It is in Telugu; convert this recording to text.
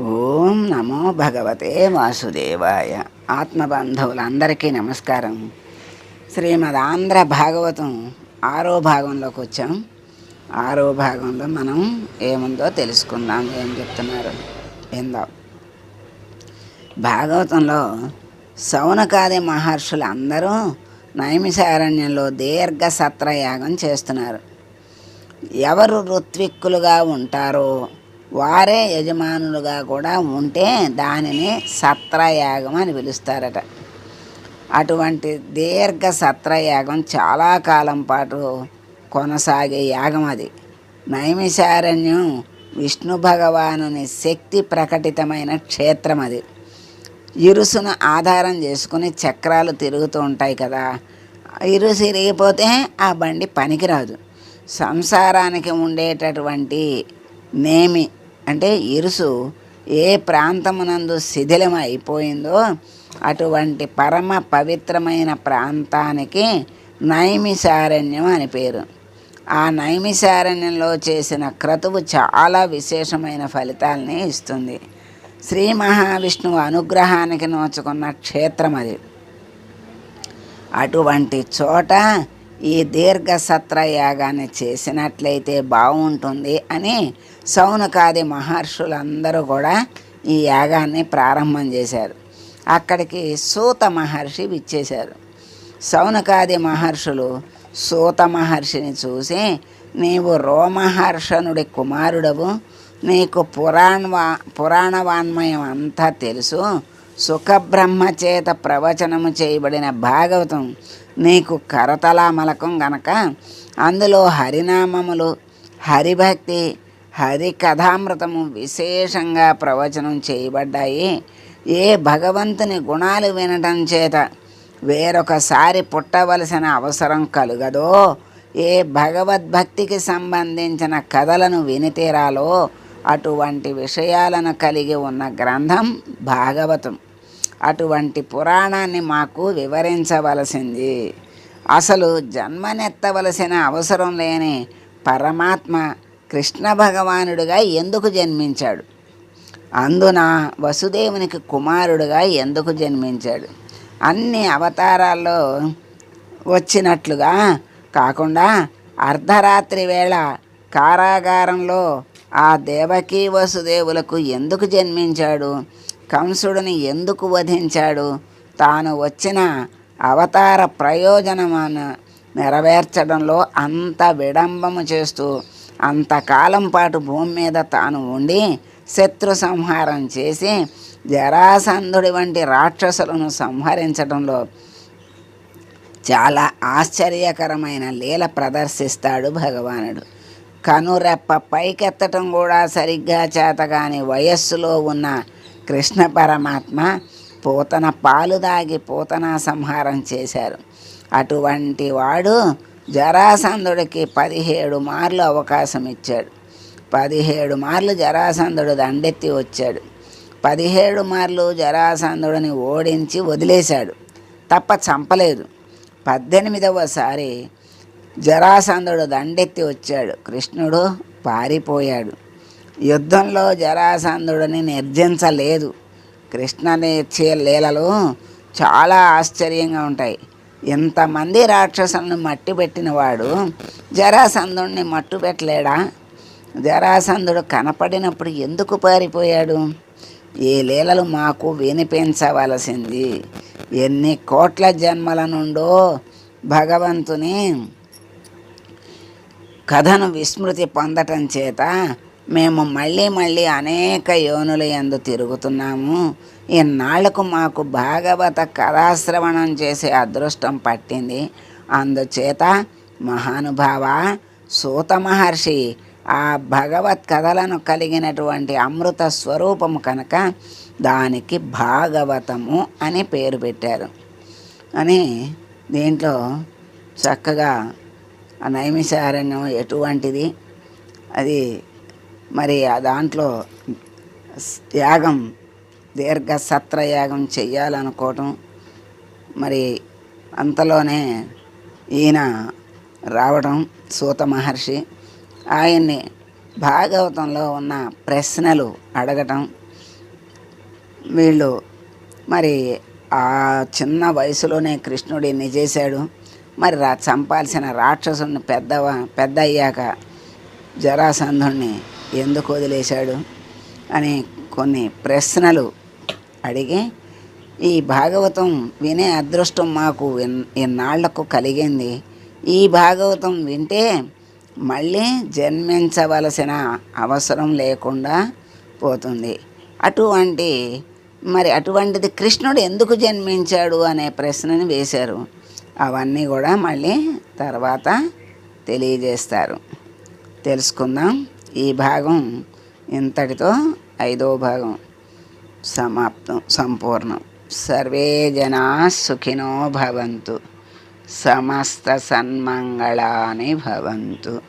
ఓం నమో భగవతే వాసుదేవాయ. ఆత్మబంధువులందరికీ నమస్కారం. శ్రీమద్ ఆంధ్ర భాగవతం ఆరో భాగంలోకి వచ్చాం. ఆరో భాగంలో మనం ఏముందో తెలుసుకుందాం ఏం చెప్తున్నారు ఏందో భాగవతంలో సౌనకాది మహర్షులు అందరూ నైమిషారణ్యంలో దీర్ఘ సత్రయాగం చేస్తున్నారు. ఎవరు ఋత్విక్కులుగా ఉంటారో వారే యజమానులుగా కూడా ఉంటే దానిని సత్రయాగం అని పిలుస్తారట. అటువంటి దీర్ఘ సత్రయాగం చాలా కాలం పాటు కొనసాగే యాగం అది. నైమిషారణ్యం విష్ణు భగవానుని శక్తి ప్రకటితమైన క్షేత్రం అది. ఇరుసును ఆధారం చేసుకుని చక్రాలు తిరుగుతూ ఉంటాయి కదా ఇరుసు ఇరిగిపోతే ఆ బండి పనికిరాదు. సంసారానికి ఉండేటటువంటి నేమి అంటే ఇరుసు ఏ ప్రాంతమునందు శిథిలం అయిపోయిందో అటువంటి పరమ పవిత్రమైన ప్రాంతానికి నైమిషారణ్యం అని పేరు. ఆ నైమిశారణ్యంలో చేసిన క్రతువు చాలా విశేషమైన ఫలితాలని ఇస్తుంది. శ్రీ మహావిష్ణువు అనుగ్రహానికి నోచుకున్న క్షేత్రం అది అటువంటి చోట ఈ దీర్ఘ సత్రయాగాన్ని చేసినట్లయితే బాగుంటుంది అని సౌనకాది మహర్షులందరూ కూడా ఈ యాగాన్ని ప్రారంభం చేశారు. అక్కడికి సూత మహర్షి విచ్చేశారు. సౌనకాది మహర్షులు సూత మహర్షిని చూసి నీవు రోమహర్షణుడి కుమారుడవు నీకు పురాణవా పురాణవాన్మయం అంతా తెలుసు సుఖబ్రహ్మ చేత ప్రవచనము చేయబడిన భాగవతం నీకు కరతలామలకం గనక అందులో హరినామములు హరిభక్తి హరి కథామృతము విశేషంగా ప్రవచనం చేయబడ్డాయి. ఏ భగవంతుని గుణాలు వినటం చేత వేరొకసారి పుట్టవలసిన అవసరం కలుగదో ఏ భగవద్భక్తికి సంబంధించిన కథలను వినితీరాలో అటువంటి విషయాలను కలిగి ఉన్న గ్రంథం భాగవతం. అటువంటి పురాణాన్ని మాకు వివరించవలసింది. అసలు జన్మనెత్తవలసిన అవసరం లేని పరమాత్మ కృష్ణ భగవానుడిగా ఎందుకు జన్మించాడు? అందున వసుదేవునికి కుమారుడుగా ఎందుకు జన్మించాడు? అన్ని అవతారాల్లో వచ్చినట్లుగా కాకుండా అర్ధరాత్రి వేళ కారాగారంలో ఆ దేవకీ వసుదేవులకు ఎందుకు జన్మించాడు? కంసుడిని ఎందుకు వధించాడు? తాను వచ్చిన అవతార ప్రయోజనమాను నెరవేర్చడంలో అంత విడంబము చేస్తూ అంతకాలం పాటు భూమి మీద తాను ఉండి శత్రు సంహారం చేసి జరాసంధుడి వంటి రాక్షసులను సంహరించడంలో చాలా ఆశ్చర్యకరమైన లీల ప్రదర్శిస్తాడు భగవానుడు. కనురెప్ప పైకెత్తటం కూడా సరిగ్గా చేతగాని వయస్సులో ఉన్న కృష్ణ పరమాత్మ పూతన పాలు దాగి పూతన సంహారం చేశారు. అటువంటి వాడు జరాసంధుడికి పదిహేడు మార్లు అవకాశం ఇచ్చాడు. పదిహేడు మార్లు జరాసంధుడు దండెత్తి వచ్చాడు. పదిహేడు మార్లు జరాసంధుడిని ఓడించి వదిలేశాడు. తప్ప చంపలేదు. పద్దెనిమిదవసారి జరాసంధుడు దండెత్తి వచ్చాడు. కృష్ణుడు పారిపోయాడు. యుద్ధంలో జరాసంధుడిని నిర్జించలేదు. కృష్ణని ఇచ్చే లీలలు చాలా ఆశ్చర్యంగా ఉంటాయి. ఎంతమంది రాక్షసులను మట్టి పెట్టినవాడు జరాసంధుడిని మట్టు పెట్టలేడా? జరాసంధుడు కనపడినప్పుడు ఎందుకు పారిపోయాడు? ఈ లీలలు మాకు వినిపించవలసింది. ఎన్ని కోట్ల జన్మల నుండో భగవంతుని కథను విస్మృతి పొందటం చేత మేము మళ్ళీ మళ్ళీ అనేక యోనుల ఎందు తిరుగుతున్నాము. ఇన్నాళ్ళకు మాకు భాగవత కథాశ్రవణం చేసే అదృష్టం పట్టింది. అందుచేత మహానుభావ సూత మహర్షి ఆ భగవత్ కథలను కలిగినటువంటి అమృత స్వరూపము కనుక దానికి భాగవతము అని పేరు పెట్టారు. అని దీంట్లో చక్కగా ఆ నైమిషారణ్యం ఎటువంటిది? అది మరి ఆ దాంట్లో యాగం దీర్ఘ సత్రయాగం చెయ్యాలనుకోవటం. మరి అంతలోనే ఈయన రావడం సూత మహర్షి. ఆయన్ని భాగవతంలో ఉన్న ప్రశ్నలు అడగటం. వీళ్ళు మరి ఆ చిన్న వయసులోనే కృష్ణుడు ఇన్ని చేశాడు మరి రా చంపాల్సిన రాక్షసుని పెద్దవా పెద్ద అయ్యాక జరాసంధుణ్ణి ఎందుకు వదిలేశాడు అని కొన్ని ప్రశ్నలు అడిగి ఈ భాగవతం వినే అదృష్టం మాకు ఇన్- ఇన్నాళ్ళకు కలిగింది. ఈ భాగవతం వింటే మళ్ళీ జన్మించవలసిన అవసరం లేకుండా పోతుంది. అటువంటి మరి అటువంటిది కృష్ణుడు ఎందుకు జన్మించాడు అనే ప్రశ్నని వేశారు. అవన్నీ కూడా మళ్ళీ తర్వాత తెలియజేస్తారు. తెలుసుకుందాం. ఈ భాగం ఇంతటితో ఐదో భాగం సమాప్తం సంపూర్ణం. సర్వే జనా సుఖినో భవంతు సమస్త సన్మంగళాని భవంతు.